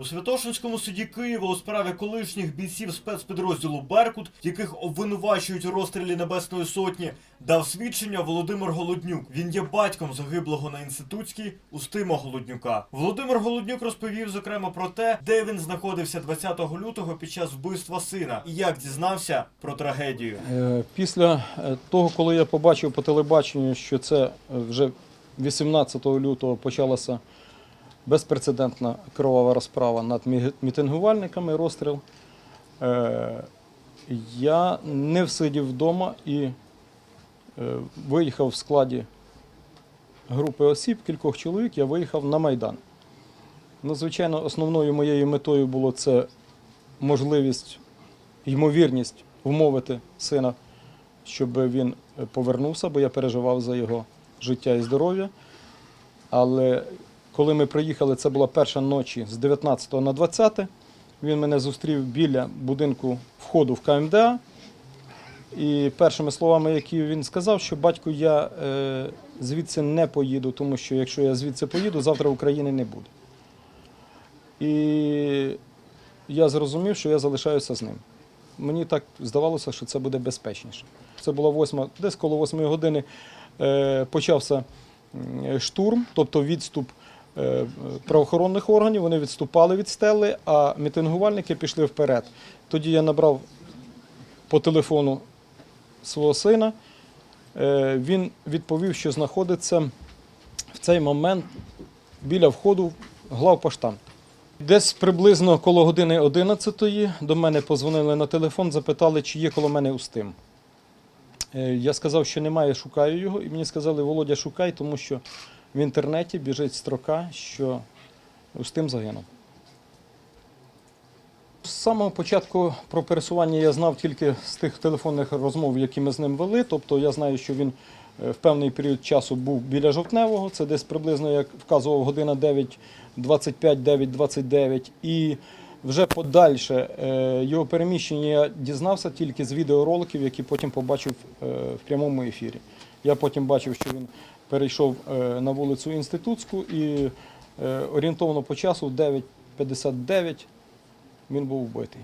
У Святошинському суді Києва у справі колишніх бійців спецпідрозділу Беркут, яких обвинувачують у розстрілі Небесної Сотні, дав свідчення Володимир Голоднюк. Він є батьком загиблого на інститутській Устима Голоднюка. Володимир Голоднюк розповів зокрема про те, де він знаходився 20 лютого під час вбивства сина, і як дізнався про трагедію. Е, Після е, того, коли я побачив по телебаченню, що це е, вже 18 лютого почалася безпрецедентна кровава розправа над мітингувальниками, розстріл, е, я не всидів вдома і е, виїхав в складі групи осіб, кількох чоловік, я виїхав на Майдан. Ну, звичайно, основною моєю метою було це можливість, ймовірність вмовити сина, щоб він повернувся, бо я переживав за його життя і здоров'я. Але коли ми приїхали, це була перша ночі з 19 на 20. Він мене зустрів біля будинку входу в КМДА. І першими словами, які він сказав, що батько, я е, звідси не поїду, тому що якщо я звідси поїду, завтра України не буде. І я зрозумів, що я залишаюся з ним. Мені так здавалося, що це буде безпечніше. Це була восьма, десь коло восьмої години е, почався штурм, тобто відступ правоохоронних органів. Вони відступали від стели, а мітингувальники пішли вперед. Тоді я набрав по телефону свого сина. Е, він відповів, що знаходиться в цей момент біля входу в главпоштамт. Десь приблизно коло години 11 до мене позвонили на телефон, запитали, чи є коло мене Устим. Е, Я сказав, що немає, шукаю його, і мені сказали, Володя, шукай, тому що в інтернеті біжить строка, що Устим загинув. З самого початку про пересування я знав тільки з тих телефонних розмов, які ми з ним вели. Тобто я знаю, що він е, в певний період часу був біля жовтневого. Це десь приблизно, як вказував, година 9.25, 9.29. І вже подальше е, його переміщення я дізнався тільки з відеороликів, які потім побачив е, в прямому ефірі. Я потім бачив, що він перейшов е, на вулицю Інститутську і е, орієнтовно по часу в 9.59 він був вбитий.